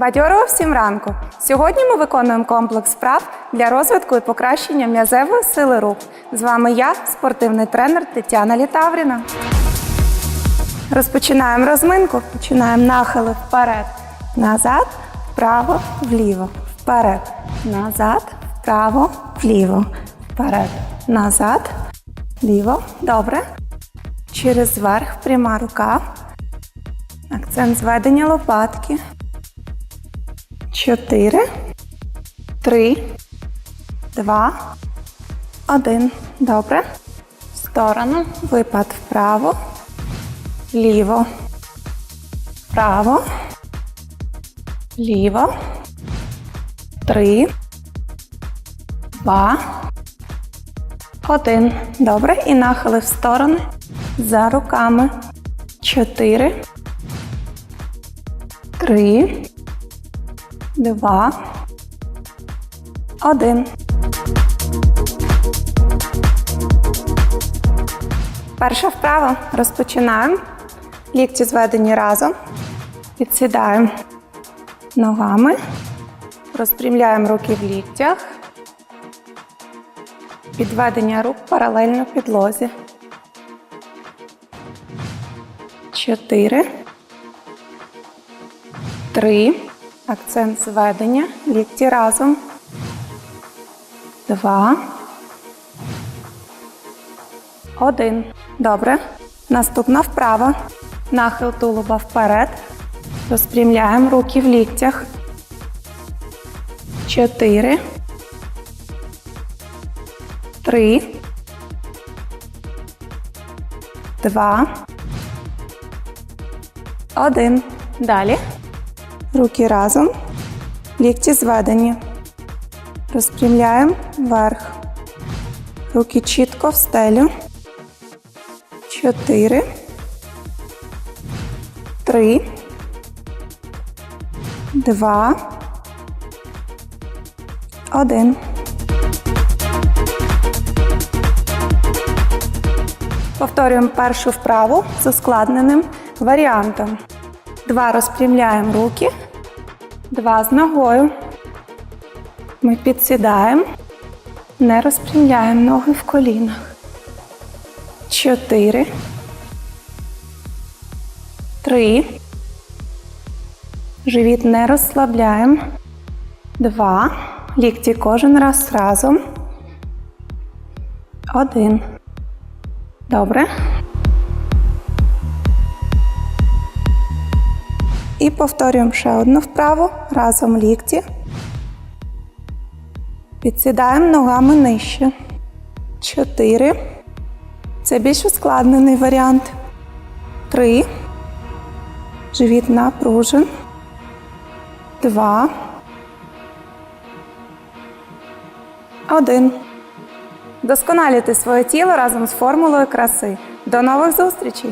Бадьорого всім ранку! Сьогодні ми виконуємо комплекс вправ для розвитку і покращення м'язевої сили рук. З вами я, спортивний тренер Тетяна Літавріна. Розпочинаємо розминку. Починаємо нахили вперед, назад, вправо, вліво, вперед, назад, вправо, вліво, вперед, назад, ліво. Добре. Через верх пряма рука. Акцент зведення лопатки. Чотири, три, два, один. Добре. В сторону. Випад вправо, вліво, вправо, ліво. Три, два, один. Добре. І нахили в сторони за руками. Чотири. Три. Два. Один. Перша вправа. Розпочинаємо. Лікті зведені разом. Підсідаємо ногами. Розпрямляємо руки в ліктях. Підведення рук паралельно підлозі. Чотири. Три. Акцент зведення. Лікті разом. Два. Один. Добре. Наступна вправа. Нахил тулуба вперед. Розпрямляємо руки в ліктях. Чотири. Три. Два. Один. Далі. Руки разом. Лікті зведені. Розпрямляємо вверх. Руки чітко в стелю. Чотири. Три. Два. Один. Повторюємо першу вправу з ускладненим варіантом. Два розпрямляємо руки. Два з ногою. Ми підсідаємо. Не розпрямляємо ноги в колінах. Чотири. Три. Живіт не розслабляємо. Два. Лікті кожен раз разом. Один. Добре. І повторюємо ще одну вправу. Разом лікті. Підсідаємо ногами нижче. Чотири. Це більш ускладнений варіант. Три. Живіт напружен. Два. Один. Досконалюйте своє тіло разом з формулою краси. До нових зустрічей!